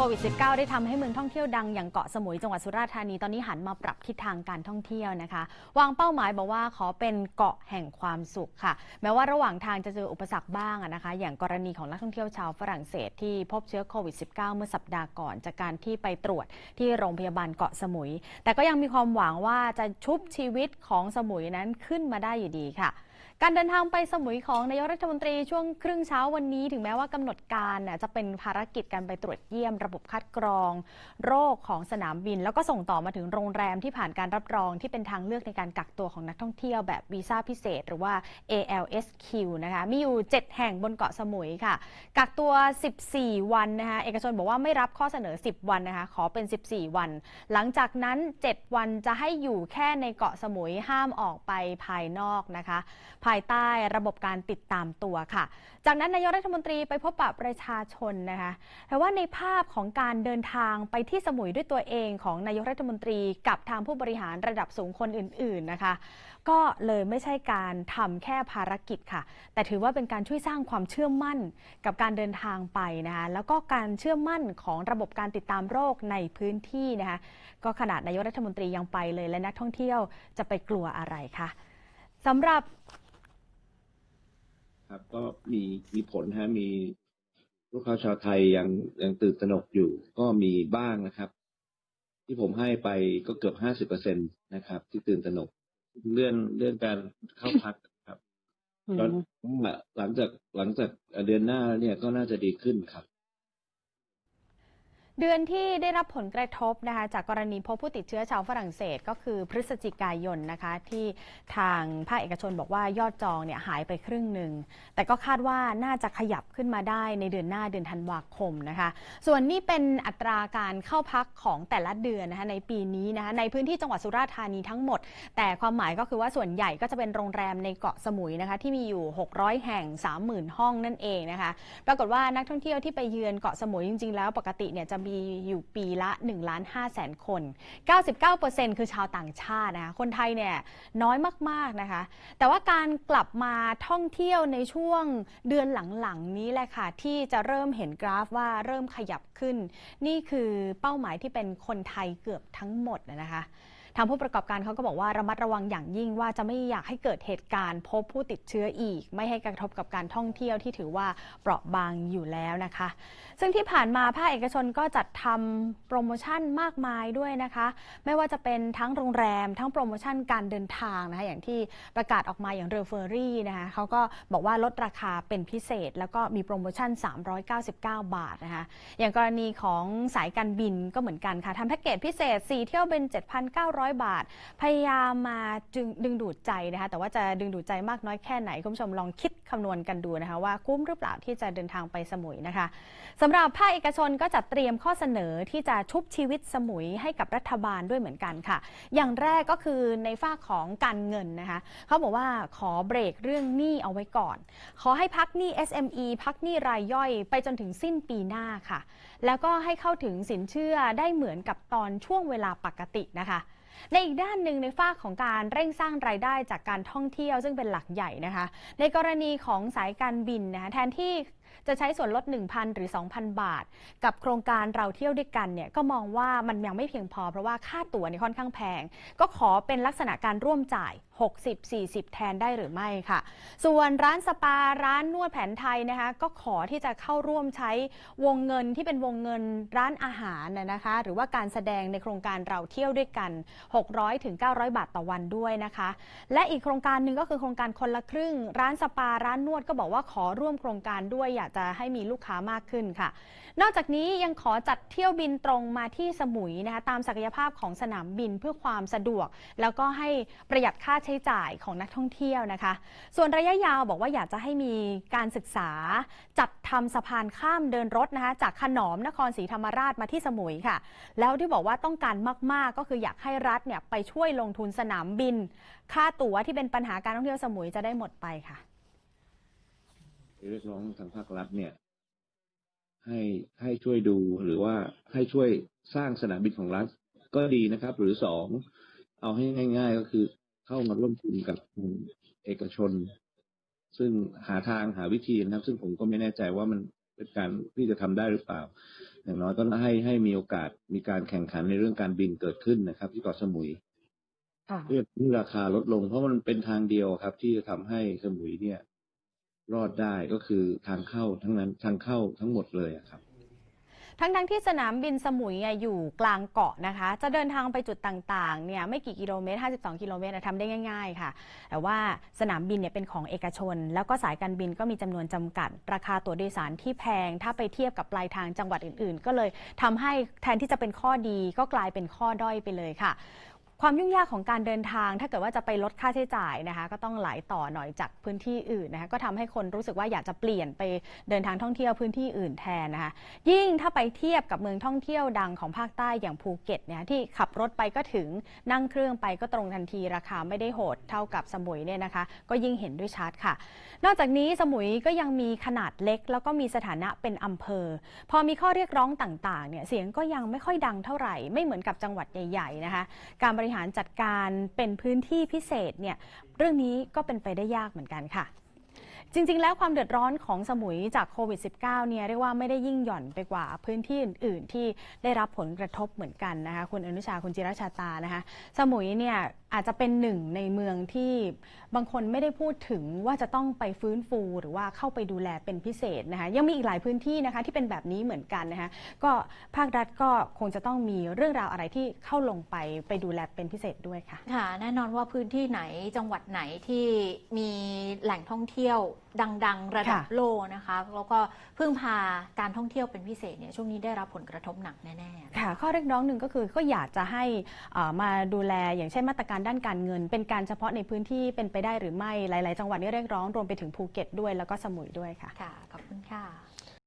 ควิด -19 ได้ทำให้เมืองท่องเที่ยวดังอย่างเกาะสมุยจังหวัดสุราษฎร์ธานีตอนนี้หันมาปรับทิศทางการท่องเที่ยวนะคะ วางเป้าหมายบอกว่าขอเป็นเกาะแห่งความสุขค่ะ แม้ว่าระหว่างทางจะเจออุปสรรคบ้างนะคะ อย่างกรณีของนักท่องเที่ยวชาวฝรั่งเศสที่พบเชื้อโควิด -19 เมื่อสัปดาห์ก่อนจากการที่ไปตรวจที่โรงพยาบาลเกาะสมุย แต่ก็ยังมีความหวังว่าจะชุบชีวิตของสมุยนั้นขึ้นมาได้อยู่ดีค่ะ การเดินทางไปสมุยของนายกรัฐมนตรีช่วงครึ่งเช้าวันนี้ ถึงแม้ว่ากำหนดการจะเป็นภารกิจการไปตรวจเยี่ยม ระบบคัดกรอง โรคของสนามบิน แล้วก็ส่งต่อมาถึงโรงแรมที่ผ่านการรับรองที่เป็นทางเลือกในการกักตัวของนักท่องเที่ยวแบบวีซ่าพิเศษ หรือว่า ALSQ นะคะมีอยู่ 7 แห่งบนเกาะสมุยค่ะ กักตัว 14 วันนะคะเอกชนบอกว่าไม่รับข้อเสนอ 10 วันนะคะขอเป็น 14 วัน หลังจากนั้น 7 วันจะให้อยู่แค่ในเกาะสมุยห้ามออกไปภายนอกนะคะายใต้ระบบการติดตามตัวค่ะ จากนั้นนายกรัฐมนตรีไปพบปะประชาชนนะคะแต่ว่าในภาพของการเดินทางไปที่สมุยด้วยตัวเองของนายกรัฐมนตรีกับทางผู้บริหารระดับสูงคนอื่น ๆนะคะ ก็เลยไม่ใช่การทำแค่ภารกิจค่ะ แต่ถือว่าเป็นการช่วยสร้างความเชื่อมั่นกับการเดินทางไปนะคะแล้วก็การเชื่อมั่นของระบบการติดตามโรคในพื้นที่นะคะก็ขนาดนายกรัฐมนตรียังไปเลยและนักท่องเที่ยวจะไปกลัวอะไรคะสำหรับ ครับก็มีมีผลฮะมีลูกค้าชาวไทยยังยังตื่นตระหนกอยู่ ก็มีบ้างนะครับ ที่ผมให้ไปก็เกือบห้าสิบเปอร์เซ็นตนะครับ ที่ตื่นตระหนก เรื่องเรื่องการเข้าพักครับตอนหลังจากหลังจากเดือนหน้าเนี่ยก็น่าจะดีขึ้นครับ เดือนที่ได้รับผลกระทบนะคะจากกรณีพบผู้ติดเชื้อชาวฝรั่งเศสก็คือพฤศจิกายนนะคะที่ทางภาคเอกชนบอกว่ายอดจองเนี่ยหายไปครึ่งหนึ่ง แต่ก็คาดว่าน่าจะขยับขึ้นมาได้ในเดือนหน้าเดือนธันวาคมนะคะ ส่วนนี้เป็นอัตราการเข้าพักของแต่ละเดือนนะคะในปีนี้นะคะในพื้นที่จังหวัดสุราษฎร์ธานีทั้งหมด แต่ความหมายก็คือว่าส่วนใหญ่ก็จะเป็นโรงแรมในเกาะสมุยนะคะที่มีอยู่ 600 แห่ง 30,000 ห้องนั่นเองนะคะปรากฏว่านักท่องเที่ยวที่ไปเยือนเกาะสมุยจริง ๆ แล้วปกติเนี่ยจะมีอยู่ปีละ1ล้าน5แสนคน 99%คือชาวต่างชาตินะคะคนไทยเนี่ยน้อยมากๆนะคะ แต่ว่าการกลับมาท่องเที่ยวในช่วงเดือนหลังๆนี้แหละค่ะ ที่จะเริ่มเห็นกราฟว่าเริ่มขยับขึ้น นี่คือเป้าหมายที่เป็นคนไทยเกือบทั้งหมดนะคะ ทางผู้ประกอบการเขาก็บอกว่าระมัดระวังอย่างยิ่งว่าจะไม่อยากให้เกิดเหตุการณ์พบผู้ติดเชื้ออีก ไม่ให้กระทบกับการท่องเที่ยวที่ถือว่าเปราะบางอยู่แล้วนะคะ ซึ่งที่ผ่านมาภาคเอกชนก็จัดทำโปรโมชั่นมากมายด้วยนะคะ ไม่ว่าจะเป็นทั้งโรงแรม ทั้งโปรโมชั่นการเดินทางนะคะอย่างที่ประกาศออกมาอย่างเรือเฟอร์รี่นะคะเขาก็บอกว่าลดราคาเป็นพิเศษ แล้วก็มีโปรโมชั่น 399 บาทนะคะอย่างกรณีของสายการบินก็เหมือนกันค่ะทำแพ็กเกจพิเศษ 4 เที่ยวเป็น 7,900บาท พยายามมาจึงดึงดูดใจนะคะ แต่ว่าจะดึงดูดใจมากน้อยแค่ไหน คุณผู้ชมลองคิดคำนวณกันดูนะคะ ว่าคุ้มหรือเปล่าที่จะเดินทางไปสมุยนะคะสำหรับภาคเอกชนก็จัดเตรียมข้อเสนอที่จะชุบชีวิตสมุยให้กับรัฐบาลด้วยเหมือนกันค่ะ อย่างแรกก็คือในฝ้าของการเงินนะคะเขาบอกว่าขอเบรกเรื่องหนี้เอาไว้ก่อน ขอให้พักหนี้ SME พักหนี้รายย่อยไปจนถึงสิ้นปีหน้าค่ะ แล้วก็ให้เข้าถึงสินเชื่อได้เหมือนกับตอนช่วงเวลาปกตินะคะ ในอีกด้านหนึ่งในฝ้ากของการเร่งสร้างรายได้จากการท่องเที่ยวซึ่งเป็นหลักใหญ่นะคะ ในกรณีของสายการบินนะคะแทนที่ จะใช้ส่วนลด 1,000 หรือ 2,000 บาท กับโครงการเราเที่ยวด้วยกันเนี่ยก็มองว่ามันยังไม่เพียงพอเพราะว่าค่าตั๋วเนี่ยค่อนข้างแพง ก็ขอเป็นลักษณะการร่วมจ่าย 60-40 แทนได้หรือไม่ค่ะ ส่วนร้านสปาร้านนวดแผนไทยนะคะก็ขอที่จะเข้าร่วมใช้วงเงินที่เป็นวงเงินร้านอาหารนะนะคะ หรือว่าการแสดงในโครงการเราเที่ยวด้วยกัน 600ถึง900 บาทต่อวันด้วยนะคะ และอีกโครงการหนึ่งก็คือโครงการคนละครึ่ง ร้านสปาร้านนวดก็บอกว่าขอร่วมโครงการด้วยอยากจะให้มีลูกค้ามากขึ้นค่ะ นอกจากนี้ยังขอจัดเที่ยวบินตรงมาที่สมุยนะคะตามศักยภาพของสนามบินเพื่อความสะดวก แล้วก็ให้ประหยัดค่าใช้จ่ายของนักท่องเที่ยวนะคะ ส่วนระยะยาวบอกว่าอยากจะให้มีการศึกษา จัดทำสะพานข้ามเดินรถนะคะจากขนอมนครศรีธรรมราชมาที่สมุยค่ะ แล้วที่บอกว่าต้องการมาก ๆ ก็คืออยากให้รัฐเนี่ยไปช่วยลงทุนสนามบิน ค่าตั๋วที่เป็นปัญหาการท่องเที่ยวสมุยจะได้หมดไปค่ะ เรียกร้องทางภาครัฐเนี่ย ให้ให้ช่วยดูหรือว่าให้ช่วยสร้างสนามบินของรัฐก็ดีนะครับ หรือสองเอาให้ง่าย ๆ ก็คือเข้ามาร่วมทุนกับเอกชน ซึ่งหาทางหาวิธีนะครับ ซึ่งผมก็ไม่แน่ใจว่ามันเป็นการที่จะทำได้หรือเปล่า อย่างน้อยก็ให้ให้มีโอกาสมีการแข่งขันในเรื่องการบินเกิดขึ้นนะครับ ที่เกาะสมุยค่ะเพื่อที่ราคาลดลง เพราะมันเป็นทางเดียวครับ ที่จะทำให้สมุยเนี่ย รอดได้ก็คือทางเข้าทั้งนั้นทางเข้าทั้งหมดเลยครับทั้งทั้งๆที่สนามบินสมุยอยู่กลางเกาะนะคะ จะเดินทางไปจุดต่างๆเนี่ยไม่กี่กิโลเมตร 52 กิโลเมตรทำได้ง่าย ๆ ค่ะ แต่ว่าสนามบินเนี่ยเป็นของเอกชน แล้วก็สายการบินก็มีจำนวนจำกัด ราคาตั๋วโดยสารที่แพง ถ้าไปเทียบกับปลายทางจังหวัดอื่น ๆ ก็เลยทำให้แทนที่จะเป็นข้อดีก็กลายเป็นข้อด้อยไปเลยค่ะ ความยุ่งยากของการเดินทาง ถ้าเกิดว่าจะไปลดค่าใช้จ่ายนะคะก็ต้องไหลต่อหน่อยจากพื้นที่อื่นนะคะก็ทำให้คนรู้สึกว่าอยากจะเปลี่ยนไปเดินทางท่องเที่ยวพื้นที่อื่นแทนนะคะยิ่งถ้าไปเทียบกับเมืองท่องเที่ยวดังของภาคใต้อย่างภูเก็ตเนี่ยที่ขับรถไปก็ถึงนั่งเครื่องไปก็ตรงทันทีราคาไม่ได้โหดเท่ากับสมุยเนี่ยนะคะ ก็ยิ่งเห็นด้วยชัดค่ะ นอกจากนี้สมุยก็ยังมีขนาดเล็ก แล้วก็มีสถานะเป็นอำเภอ พอมีข้อเรียกร้องต่างๆเนี่ยเสียงก็ยังไม่ค่อยดังเท่าไหร่ไม่เหมือนกับจังหวัดใหญ่ๆนะคะการบริริหารจัดการเป็นพื้นที่พิเศษเนี่ยเรื่องนี้ก็เป็นไปได้ยากเหมือนกันค่ะ จริง ๆ แล้วความเดือดร้อนของสมุยจากโควิด -19 เนี่ยเรียกว่าไม่ได้ยิ่งหย่อนไปกว่าพื้นที่อื่น ๆ ที่ได้รับผลกระทบเหมือนกันนะคะคุณอนุชาคุณจิรชาตานะคะสมุยเนี่ยอาจจะเป็นหนึ่งในเมืองที่บางคนไม่ได้พูดถึงว่าจะต้องไปฟื้นฟูหรือว่าเข้าไปดูแลเป็นพิเศษนะคะยังมีอีกหลายพื้นที่นะคะที่เป็นแบบนี้เหมือนกันนะคะก็ภาครัฐก็คงจะต้องมีเรื่องราวอะไรที่เข้าลงไปไปดูแลเป็นพิเศษด้วยค่ะค่ะแน่นอนว่าพื้นที่ไหนจังหวัดไหนที่มีแหล่งท่องเที่ยวดังๆ ระดับค่ะ โลกนะคะแล้วก็พึ่งพาการท่องเที่ยวเป็นพิเศษเนี่ยช่วงนี้ได้รับผลกระทบหนักแน่ๆ ค่ะข้อเรียกร้องหนึ่งก็คือก็อยากจะให้เอ่อมาดูแลอย่างเช่นมาตรการด้านการเงิน เป็นการเฉพาะในพื้นที่เป็นไปได้หรือไม่หลาย ๆ จังหวัดนี่เรียกร้องรวมไปถึงภูเก็ตด้วยแล้วก็สมุยด้วยค่ะ ค่ะ ขอบคุณค่ะ